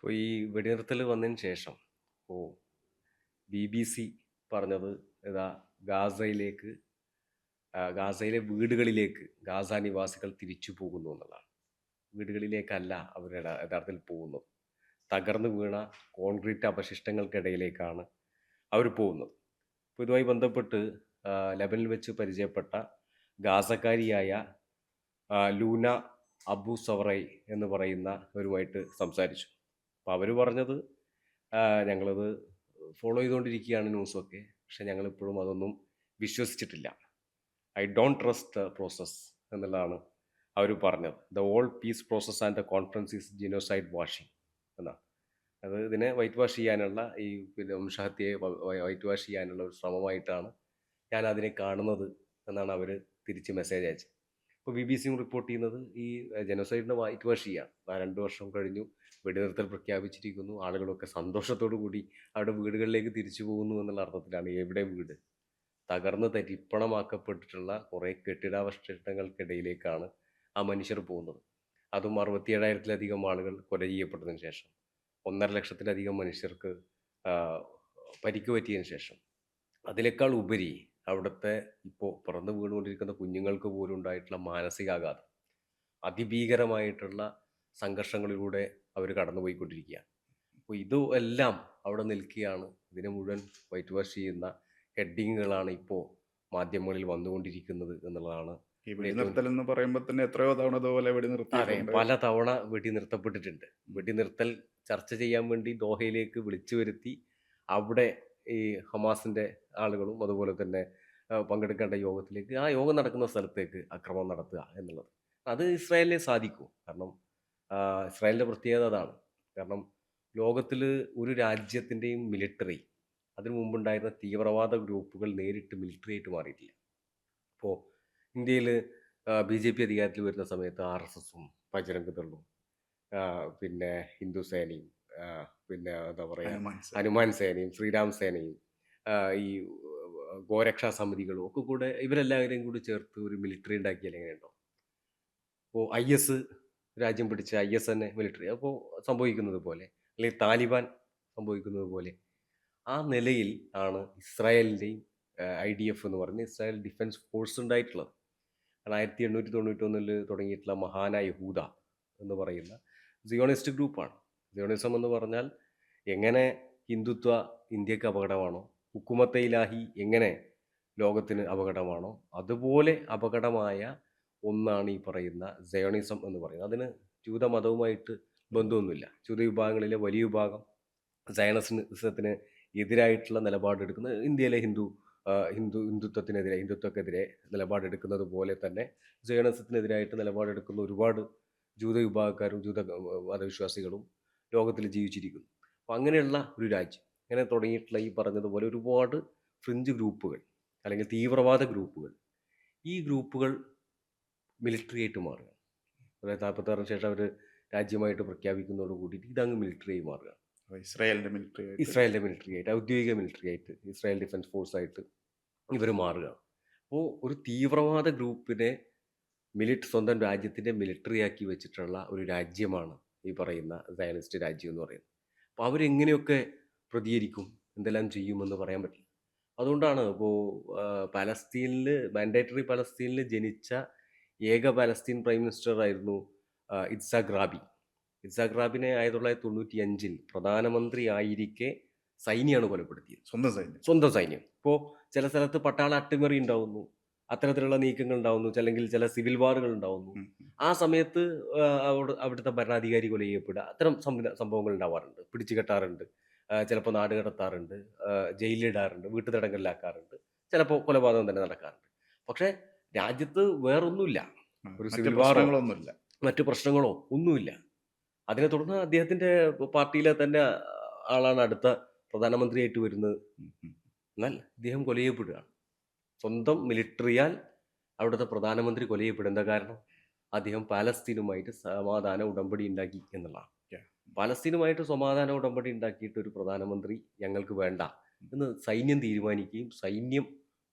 ഇപ്പോൾ ഈ വെടിനിർത്തൽ വന്നതിന് ശേഷം ഇപ്പോൾ ബി ബി സി പറഞ്ഞത് ഇതാ ഗാസയിലേക്ക് ഗാസയിലെ വീടുകളിലേക്ക് ഗാസ നിവാസികൾ തിരിച്ചു പോകുന്നു എന്നുള്ളതാണ്. വീടുകളിലേക്കല്ല അവരുടെ യഥാർത്ഥത്തിൽ പോകുന്നത്. തകർന്നു വീണ കോൺക്രീറ്റ് അവശിഷ്ടങ്ങൾക്കിടയിലേക്കാണ് അവർ പോകുന്നത്. അപ്പോൾ ഇതുമായി ബന്ധപ്പെട്ട് ലെബനിൽ വെച്ച് പരിചയപ്പെട്ട ഗാസക്കാരിയായ ലൂന അബു സവറൈ എന്ന് പറയുന്നവരുമായിട്ട് സംസാരിച്ചു. അപ്പോൾ അവർ പറഞ്ഞത് ഞങ്ങളത് ഫോളോ ചെയ്തുകൊണ്ടിരിക്കുകയാണ് ന്യൂസൊക്കെ പക്ഷെ ഞങ്ങളിപ്പോഴും അതൊന്നും വിശ്വസിച്ചിട്ടില്ല. I don't trust the process എന്നുള്ളതാണ് അവർ പറഞ്ഞത്. The all peace process and the conference is genocide washing എന്നാണ് അത് ഇതിനെ വൈറ്റ് വാഷ് ചെയ്യാനുള്ള ഈ പിന്നെ വംശഹത്യയെ വൈറ്റ് വാഷ് ചെയ്യാനുള്ള ഒരു ശ്രമമായിട്ടാണ് ഞാൻ അതിനെ കാണുന്നത് എന്നാണ് അവർ തിരിച്ച് മെസ്സേജ് അയച്ചത്. ഇപ്പോൾ ബി ബി സിയും റിപ്പോർട്ട് ചെയ്യുന്നത് ഈ ജനസൈഡിന്റെ വൈറ്റ് വാഷ് ചെയ്യാണ് ആ രണ്ട് വർഷം കഴിഞ്ഞു വെടിനിർത്തൽ പ്രഖ്യാപിച്ചിരിക്കുന്നു ആളുകളൊക്കെ സന്തോഷത്തോടു കൂടി അവരുടെ വീടുകളിലേക്ക് തിരിച്ചു പോകുന്നു എന്നുള്ള അർത്ഥത്തിലാണ് എവിടെ വീട്. തകർന്ന് തരിപ്പണമാക്കപ്പെട്ടിട്ടുള്ള കുറേ കെട്ടിടാവശിഷ്ടങ്ങൾക്കിടയിലേക്കാണ് ആ മനുഷ്യർ പോകുന്നത്. അതും അറുപത്തിയേഴായിരത്തിലധികം ആളുകൾ കൊല ചെയ്യപ്പെട്ടതിന് ശേഷം ഒന്നര ലക്ഷത്തിലധികം മനുഷ്യർക്ക് പരിക്ക് പറ്റിയതിന് ശേഷം. അതിനേക്കാൾ ഉപരി അവിടുത്തെ ഇപ്പോൾ പിറന്നു വീണുകൊണ്ടിരിക്കുന്ന കുഞ്ഞുങ്ങൾക്ക് പോലും ഉണ്ടായിട്ടുള്ള മാനസികാഘാതം. അതിഭീകരമായിട്ടുള്ള സംഘർഷങ്ങളിലൂടെ അവർ കടന്നുപോയിക്കൊണ്ടിരിക്കുകയാണ്. അപ്പോൾ ഇതെല്ലാം അവിടെ നിൽക്കുകയാണ്. ഇതിനെ മുഴുവൻ വൈറ്റ് വാഷ് ചെയ്യുന്ന ഹെഡിങ്ങുകളാണ് ഇപ്പോൾ മാധ്യമങ്ങളിൽ വന്നുകൊണ്ടിരിക്കുന്നത് എന്നുള്ളതാണ് ഈ വെടിനിർത്തൽ എന്ന് പറയുമ്പോൾ തന്നെ എത്രയോ തവണ ഇതുപോലെ വെടിനിർത്തിയിട്ടുണ്ട്. പല തവണ വെടിനിർത്തപ്പെട്ടിട്ടുണ്ട്. വെടിനിർത്തൽ ചർച്ച ചെയ്യാൻ വേണ്ടി ദോഹയിലേക്ക് വിളിച്ചു വരുത്തി അവിടെ ഈ ഹമാസിന്റെ ആളുകളും അതുപോലെ തന്നെ പങ്കെടുക്കേണ്ട യോഗത്തിലേക്ക് ആ യോഗം നടക്കുന്ന സ്ഥലത്തേക്ക് അക്രമം നടത്തുക എന്നുള്ളത്. അത് ഇസ്രായേലിനെ സാധിക്കൂ. കാരണം ഇസ്രായേലിന്റെ പ്രത്യേകത അതാണ്. കാരണം ലോകത്തിൽ ഒരു രാജ്യത്തിന്റെയും മിലിറ്ററി അതിനു മുമ്പുണ്ടായിരുന്ന തീവ്രവാദ ഗ്രൂപ്പുകൾ നേരിട്ട് മിലിറ്ററി ആയിട്ട് മാറിയിട്ടില്ല. ഇപ്പോൾ ഇന്ത്യയിൽ ബി ജെ പി അധികാരത്തിൽ വരുന്ന സമയത്ത് ആർ എസ് എസും ബജരംഗ് പിന്നെ ഹിന്ദു സേനയും പിന്നെ എന്താ പറയുക ഹനുമാൻ സേനയും. ശ്രീരാം സേനയും ഈ ഗോരക്ഷാ സമിതികളും ഒക്കെ കൂടെ ഇവരെല്ലാവരെയും കൂടി ചേർത്ത് ഒരു മിലിറ്ററി ഉണ്ടാക്കിയാൽ എങ്ങനെയുണ്ടോ? അപ്പോൾ ഐ എസ് രാജ്യം പിടിച്ച ഐ എസ് തന്നെ മിലിറ്ററി അപ്പോൾ സംഭവിക്കുന്നത് പോലെ അല്ലെങ്കിൽ താലിബാൻ സംഭവിക്കുന്നത് പോലെ ആ നിലയിൽ ആണ് ഇസ്രായേലിന്റെയും ഐ ഡി എഫ് എന്ന് പറഞ്ഞ ഇസ്രായേൽ ഡിഫൻസ് ഫോഴ്സ് ഉണ്ടായിട്ടുള്ളത്. കാരണം ആയിരത്തി എണ്ണൂറ്റി തൊണ്ണൂറ്റൊന്നിൽ തുടങ്ങിയിട്ടുള്ള മഹാനായ യഹൂദ എന്ന് പറയുന്ന സിയോണിസ്റ്റ് ഗ്രൂപ്പാണ്. സിയോണിസം എന്ന് പറഞ്ഞാൽ എങ്ങനെ ഹിന്ദുത്വ ഇന്ത്യയ്ക്ക് അപകടമാണോ ഹുക്കുമത്തെ ഇലാഹി എങ്ങനെ ലോകത്തിന് അപകടമാണോ അതുപോലെ അപകടമായ ഒന്നാണ് ഈ പറയുന്ന സയോണിസം എന്ന് പറയുന്നത്. അതിന് ജൂത മതവുമായിട്ട് ബന്ധമൊന്നുമില്ല. ജൂത വിഭാഗങ്ങളിലെ വലിയ വിഭാഗം സയനസിസത്തിന് എതിരായിട്ടുള്ള നിലപാടെടുക്കുന്ന ഇന്ത്യയിലെ ഹിന്ദു ഹിന്ദു ഹിന്ദുത്വത്തിനെതിരെ ഹിന്ദുത്വക്കെതിരെ നിലപാടെടുക്കുന്നത് പോലെ തന്നെ ജൈനസത്തിനെതിരായിട്ട് നിലപാടെടുക്കുന്ന ഒരുപാട് ജൂത വിഭാഗക്കാരും ജൂത മതവിശ്വാസികളും ലോകത്തിൽ ജീവിച്ചിരിക്കുന്നു. അപ്പോൾ അങ്ങനെയുള്ള ഒരു രാജ്യം അങ്ങനെ തുടങ്ങിയിട്ടുള്ള ഈ പറഞ്ഞതുപോലെ ഒരുപാട് ഫ്രിഞ്ച് ഗ്രൂപ്പുകൾ അല്ലെങ്കിൽ തീവ്രവാദ ഗ്രൂപ്പുകൾ ഈ ഗ്രൂപ്പുകൾ മിലിറ്ററി ആയിട്ട് മാറുക അതായത് നാൽപ്പത്താറിന് ശേഷം അവർ രാജ്യമായിട്ട് പ്രഖ്യാപിക്കുന്നതോട് കൂടിയിട്ട് ഇതങ്ങ് മിലിറ്ററി ആയി മാറുക ഇസ്രായേലിന്റെ മിലിറ്ററി ഇസ്രായേലിന്റെ മിലിറ്ററി ആയിട്ട് ഔദ്യോഗിക മിലിറ്ററി ആയിട്ട് ഇസ്രായേൽ ഡിഫൻസ് ഫോഴ്സ് ആയിട്ട് ഇവർ മാറുകയാണ്. അപ്പോൾ ഒരു തീവ്രവാദ ഗ്രൂപ്പിനെ മിലിറ്റ് സ്വന്തം രാജ്യത്തിന്റെ മിലിറ്ററി ആക്കി വെച്ചിട്ടുള്ള ഒരു രാജ്യമാണ് ഈ പറയുന്ന സയനിസ്റ്റ് രാജ്യം എന്ന് പറയുന്നത്. അപ്പോൾ അവരെങ്ങനെയൊക്കെ പ്രതികരിക്കും? എന്തെല്ലാം ചെയ്യുമെന്ന് പറയാൻ പറ്റില്ല. അതുകൊണ്ടാണ് ഇപ്പോൾ പലസ്തീനിൽ മാൻഡേറ്ററി പലസ്തീനിൽ ജനിച്ച ഏക പലസ്തീൻ പ്രൈം മിനിസ്റ്റർ ആയിരുന്നു ഇറ്റ്സാഖ് റാബി. ഇറ്റ്സാഖ് റാബിനെ ആയിരത്തി തൊള്ളായിരത്തി തൊണ്ണൂറ്റി അഞ്ചിൽ പ്രധാനമന്ത്രി ആയിരിക്കെ സൈന്യമാണ് കൊലപ്പെടുത്തിയത്. സ്വന്തം സൈന്യം. സ്വന്തം സൈന്യം. ഇപ്പോൾ ചില സ്ഥലത്ത് പട്ടാള അട്ടിമറി ഉണ്ടാവുന്നു. അത്തരത്തിലുള്ള നീക്കങ്ങൾ ഉണ്ടാവുന്നു. അല്ലെങ്കിൽ ചില സിവിൽ വാറുകൾ ഉണ്ടാവുന്നു. ആ സമയത്ത് അവിടുത്തെ ഭരണാധികാരി കൊല ചെയ്യപ്പെടുക അത്തരം സംഭവങ്ങൾ ഉണ്ടാവാറുണ്ട്. പിടിച്ചു കെട്ടാറുണ്ട്. ചിലപ്പോൾ നാട് കടത്താറുണ്ട്. ജയിലിലിടാറുണ്ട്. വീട്ടു തടങ്കലിലാക്കാറുണ്ട് ചിലപ്പോൾ കൊലപാതകം തന്നെ നടക്കാറുണ്ട്. പക്ഷേ രാജ്യത്ത് വേറൊന്നുമില്ല. ഒരു സിവിൽ വാറോ മറ്റു പ്രശ്നങ്ങളോ ഒന്നുമില്ല. അതിനെ തുടർന്ന് അദ്ദേഹത്തിന്റെ പാർട്ടിയിലെ തന്നെ ആളാണ് അടുത്ത പ്രധാനമന്ത്രിയായിട്ട് വരുന്നത്. എന്നാൽ അദ്ദേഹം കൊല ചെയ്യപ്പെടുകയാണ് സ്വന്തം മിലിറ്ററിയാൽ അവിടുത്തെ പ്രധാനമന്ത്രി കൊല ചെയ്യപ്പെടും എന്താ കാരണം അദ്ദേഹം പാലസ്തീനുമായിട്ട് സമാധാന ഉടമ്പടി ഉണ്ടാക്കി എന്നുള്ളതാണ്. പാലസ്തീനുമായിട്ട് സമാധാന ഉടമ്പടി ഉണ്ടാക്കിയിട്ട് ഒരു പ്രധാനമന്ത്രി ഞങ്ങൾക്ക് വേണ്ട എന്ന് സൈന്യം തീരുമാനിക്കുകയും സൈന്യം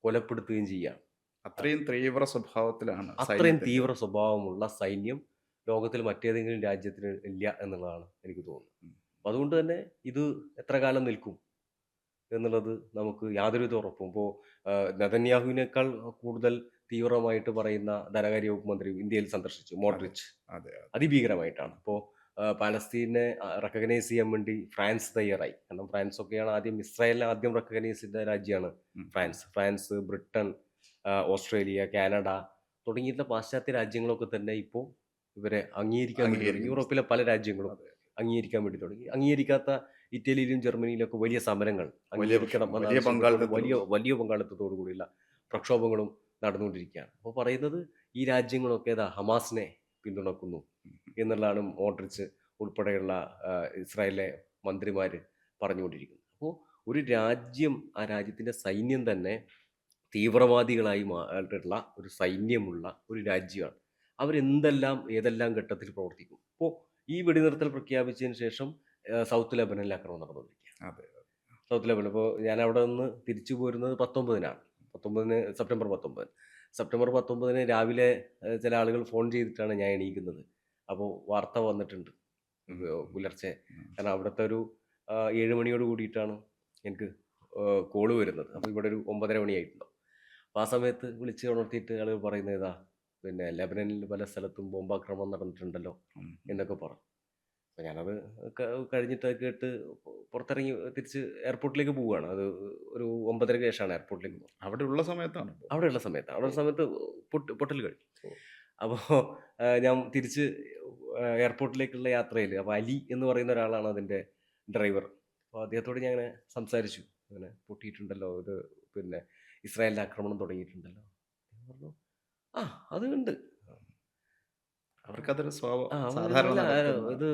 കൊലപ്പെടുത്തുകയും ചെയ്യുകയാണ്. അത്രയും തീവ്ര സ്വഭാവത്തിലാണ് അത്രയും തീവ്ര സ്വഭാവമുള്ള സൈന്യം ലോകത്തിൽ മറ്റേതെങ്കിലും രാജ്യത്തിന് ഇല്ല എന്നുള്ളതാണ് എനിക്ക് തോന്നുന്നത്. അപ്പം അതുകൊണ്ട് തന്നെ ഇത് എത്ര കാലം നിൽക്കും എന്നുള്ളത് നമുക്ക് യാതൊരുവിധ ഉറപ്പും. ഇപ്പോൾ നെതന്യാഹുവിനേക്കാൾ കൂടുതൽ തീവ്രമായിട്ട് പറയുന്ന ധനകാര്യ വകുപ്പ് മന്ത്രി ഇന്ത്യയിൽ സന്ദർശിച്ചു മോഡ്രിച്ച്. അതെ അതെ. അതിഭീകരമായിട്ടാണ്. അപ്പോൾ പാലസ്തീനെ റെക്കഗ്നൈസ് ചെയ്യാൻ വേണ്ടി ഫ്രാൻസ് തയ്യാറായി. കാരണം ഫ്രാൻസ് ഒക്കെയാണ് ആദ്യം ഇസ്രായേലിനെ ആദ്യം റെക്കഗ്നൈസ് ചെയ്ത രാജ്യമാണ് France. France Britain Australia Canada തുടങ്ങിയിട്ടുള്ള പാശ്ചാത്യ രാജ്യങ്ങളൊക്കെ തന്നെ ഇപ്പോൾ ഇവരെ അംഗീകരിക്കാൻ വേണ്ടി യൂറോപ്പിലെ പല രാജ്യങ്ങളും അംഗീകരിക്കാൻ വേണ്ടി തുടങ്ങി. അംഗീകരിക്കാത്ത ഇറ്റലിയിലും ജർമ്മനിയിലൊക്കെ വലിയ സമരങ്ങൾ അംഗീകരിക്കണം വലിയ വലിയ വലിയ പങ്കാളിത്തത്തോടു കൂടിയുള്ള പ്രക്ഷോഭങ്ങളും നടന്നുകൊണ്ടിരിക്കുകയാണ്. അപ്പോൾ പറയുന്നത് ഈ രാജ്യങ്ങളൊക്കെ ഏതാ ഹമാസിനെ പിന്തുണക്കുന്നു എന്നുള്ളതാണ് മോഡ്രിച്ച് ഉൾപ്പെടെയുള്ള ഇസ്രായേലിലെ മന്ത്രിമാർ പറഞ്ഞുകൊണ്ടിരിക്കുന്നത്. അപ്പോൾ ഒരു രാജ്യം ആ രാജ്യത്തിന്റെ സൈന്യം തന്നെ തീവ്രവാദികളായി മാറിയിട്ടുള്ള ഒരു സൈന്യമുള്ള ഒരു രാജ്യമാണ്. അവരെന്തെല്ലാം ഏതെല്ലാം ഘട്ടത്തിൽ പ്രവർത്തിക്കും? അപ്പോൾ ഈ വെടിനിർത്തൽ പ്രഖ്യാപിച്ചതിന് ശേഷം സൗത്ത് ലെബനനിൽ ആക്രമണം നടന്നുകൊണ്ടിരിക്കുക അതെ സൗത്ത് ലെബനൻ ഇപ്പോൾ ഞാൻ അവിടെ നിന്ന് തിരിച്ചു പോരുന്നത് പത്തൊമ്പതിനാണ്. പത്തൊമ്പതിന് സെപ്റ്റംബർ പത്തൊമ്പത് സെപ്റ്റംബർ പത്തൊമ്പതിന് രാവിലെ ചില ആളുകൾ ഫോൺ ചെയ്തിട്ടാണ് ഞാൻ എണീക്കുന്നത്. അപ്പോൾ വാർത്ത വന്നിട്ടുണ്ട്. പുലർച്ചെ. കാരണം അവിടുത്തെ ഒരു ഏഴ് മണിയോട് കൂടിയിട്ടാണ് എനിക്ക് കോൾ വരുന്നത്. അപ്പോൾ ഇവിടെ ഒരു ഒമ്പതര മണിയായിട്ടുണ്ടാവും അപ്പോൾ ആ സമയത്ത് വിളിച്ച് ഉണർത്തിയിട്ട് ആളുകൾ പറയുന്നത് ഇതാ പിന്നെ ലെബനനിൽ പല സ്ഥലത്തും ബോംബാക്രമണം നടന്നിട്ടുണ്ടല്ലോ എന്നൊക്കെ പറഞ്ഞു. അപ്പോൾ ഞാനത് കഴിഞ്ഞിട്ട് കേട്ട് പുറത്തിറങ്ങി തിരിച്ച് എയർപോർട്ടിലേക്ക് പോവുകയാണ് അത് ഒരു ഒമ്പതരക്ക് ശേഷമാണ് എയർപോർട്ടിലേക്ക് പോകുന്നത് അവിടെ ഉള്ള സമയത്താണ് അവിടെ അവിടെയുള്ള സമയത്ത്. അവിടെ സമയത്ത് പൊട്ട് പൊട്ടൽ കഴിഞ്ഞു. അപ്പോൾ ഞാൻ തിരിച്ച് എയർപോർട്ടിലേക്കുള്ള യാത്രയിൽ അപ്പോൾ അലി എന്ന് പറയുന്ന ഒരാളാണ് അതിന്റെ ഡ്രൈവർ. അപ്പോൾ അദ്ദേഹത്തോട് ഞാൻ അങ്ങനെ സംസാരിച്ചു. അങ്ങനെ പൊട്ടിയിട്ടുണ്ടല്ലോ ഇത് പിന്നെ ഇസ്രായേലിന്റെ ആക്രമണം തുടങ്ങിയിട്ടുണ്ടല്ലോ. പറഞ്ഞു ആ അത് ഉണ്ട് അവർക്കതൊരു സാധാരണ ഇത്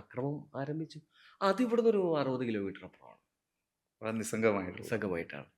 അക്രമം ആരംഭിച്ചു. അത് ഇവിടുന്ന് ഒരു അറുപത് കിലോമീറ്റർ അപ്പുറമാണ്. നിസ്സംഗമായിട്ട് നിസ്സംഗമായിട്ടാണ്.